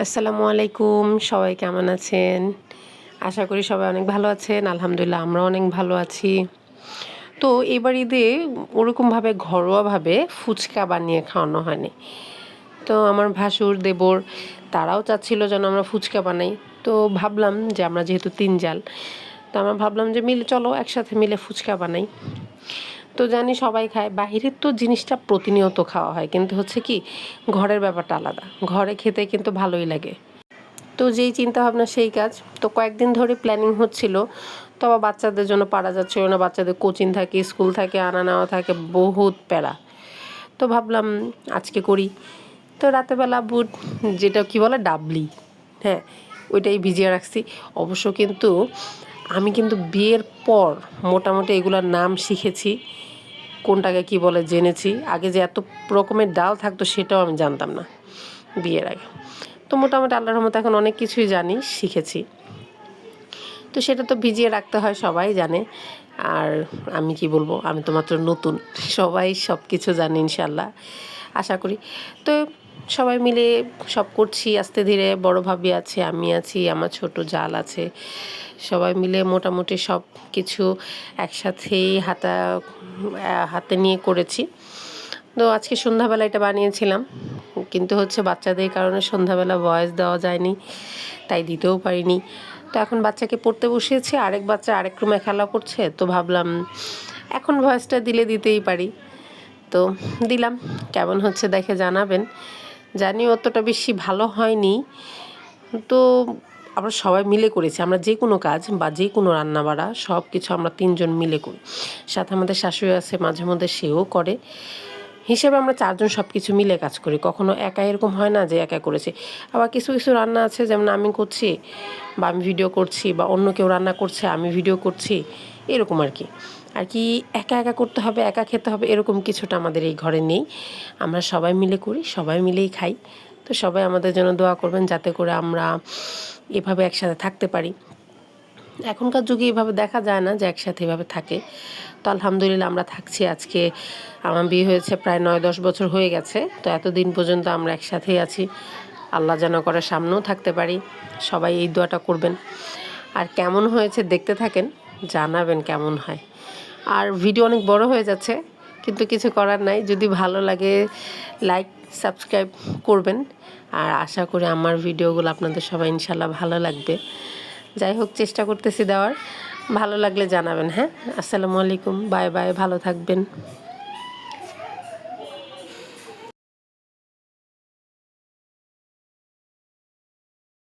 আসসালামু আলাইকুম, সবাই কেমন আছেন? আশা করি সবাই অনেক ভালো আছেন, আলহামদুলিল্লাহ আমরা অনেক ভালো আছি। তো এবার ঈদে ওরকমভাবে ঘরোয়াভাবে ফুচকা বানিয়ে খাওয়ানো হয়নি। তো আমার ভাসুর, দেবর, তারাও চাচ্ছিল যেন আমরা ফুচকা বানাই। তো ভাবলাম যে আমরা যেহেতু তিন জাল, তো আমরা ভাবলাম যে মিলে চলো একসাথে মিলে ফুচকা বানাই। তো জানি সবাই খায়। বাহিরের তো জিনিসটা প্রতিনিয়ত খাওয়া হয়। কিন্তু হচ্ছে কি, ঘরের ব্যাপারটা আলাদা। ঘরে খেতে কিন্তু ভালোই লাগে। তো যেই চিন্তা ভাবনা সেই কাজ। তো কয়েকদিন ধরে প্ল্যানিং হচ্ছিল। তো আবার বাচ্চাদের জন্য পারা যাচ্ছিল না। বাচ্চাদের কোচিং থাকে স্কুল থাকে, আনা নেওয়া থাকে, বহুত প্যারা। তো ভাবলাম আজকে করি। তো রাতেবেলা বুট, যেটা কি বলে, ডাবলি। হ্যাঁ ওইটাই ভিজিয়ে রাখছি। অবশ্য কিন্তু আমি কিন্তু বিয়ের পর মোটামুটি এগুলোর নাম শিখেছি। কোনটাকে কি বলে জেনেছি। আগে যে এত রকমের ডাল থাকতো সেটাও আমি জানতাম না বিয়ের আগে। তো মোটামুটি আল্লাহর রহমতে এখন অনেক কিছুই জানি, শিখেছি। তো সেটা তো ভিজিয়ে রাখতে হয়, সবাই জানে। আর আমি কি বলব, আমি তো মাত্র নতুন, সবাই সব কিছু জানি ইনশাল্লাহ আশা করি। তো সবাই মিলে সব করছি, আস্তে ধীরে বড় ভাবি আছে, আমি আছি, আমার ছোট জাল আছে। সবাই মিলে মোটামুটি সব কিছু একসাথেই হাতা হাতে নিয়ে করেছি। তো আজকে সন্ধ্যাবেলা এটা বানিয়েছিলাম, কিন্তু হচ্ছে বাচ্চাদের কারণে সন্ধ্যাবেলা ভয়েস দেওয়া যায়নি, তাই দিতেও পারিনি। তো এখন বাচ্চাকে পড়তে বসিয়েছি, আরেক বাচ্চা আরেক রুমে খেলা করছে, তো ভাবলাম এখন ভয়েসটা দিলে দিতেই পারি। তো দিলাম। কেমন হচ্ছে দেখে জানাবেন। জানি অতটা বেশি ভালো হয়নি। তো আমরা সবাই মিলে করেছি। আমরা যে কোনো কাজ বা যে কোনো রান্না বাড়া সব কিছু আমরা তিনজন মিলে করি। সাথে আমাদের শাশুড়ি আছে, মাঝে মধ্যে সেও করে। হিসেবে আমরা চারজন সব কিছু মিলে কাজ করি। কখনো একা এরকম হয় না যে একা করেছি। আবার কিছু কিছু রান্না আছে, যেমন আমি করছি বা আমি ভিডিও করছি বা অন্য কেউ রান্না করছে, আমি ভিডিও করছি। এরকম আর কি। আর কি একা একা করতে হবে, একা খেতে হবে, এরকম কিছুটা আমাদের এই ঘরে নেই। আমরা সবাই মিলে করি, সবাই মিলেই খাই। তো সবাই আমাদের জন্য দোয়া করবেন যাতে করে আমরা এভাবে একসাথে থাকতে পারি। এখনকার যুগে এভাবে দেখা যায় না যে একসাথে এভাবে থাকে। তো আলহামদুলিল্লাহ আমরা থাকছি আজকে। আমার বিয়ে হয়েছে প্রায় নয়, দশ বছর হয়ে গেছে। তো এতদিন পর্যন্ত আমরা একসাথেই আছি। আল্লাহ যেন করে সামনেও থাকতে পারি। সবাই এই দোয়াটা করবেন। আর কেমন হয়েছে দেখতে থাকেন। জানাবেন কেমন হয়। আর ভিডিও অনেক বড় হয়ে যাচ্ছে, কিন্তু কিছু করার নাই। যদি ভালো লাগে লাইক সাবস্ক্রাইব করবেন। আর আশা করি আমার ভিডিওগুলো আপনাদের সবাই ইনশাল্লাহ ভালো লাগবে। যাই হোক, চেষ্টা করতেছি দেওয়ার। ভালো লাগলে জানাবেন হ্যাঁ? আসসালামু আলাইকুম, বাই বাই, ভালো থাকবেন।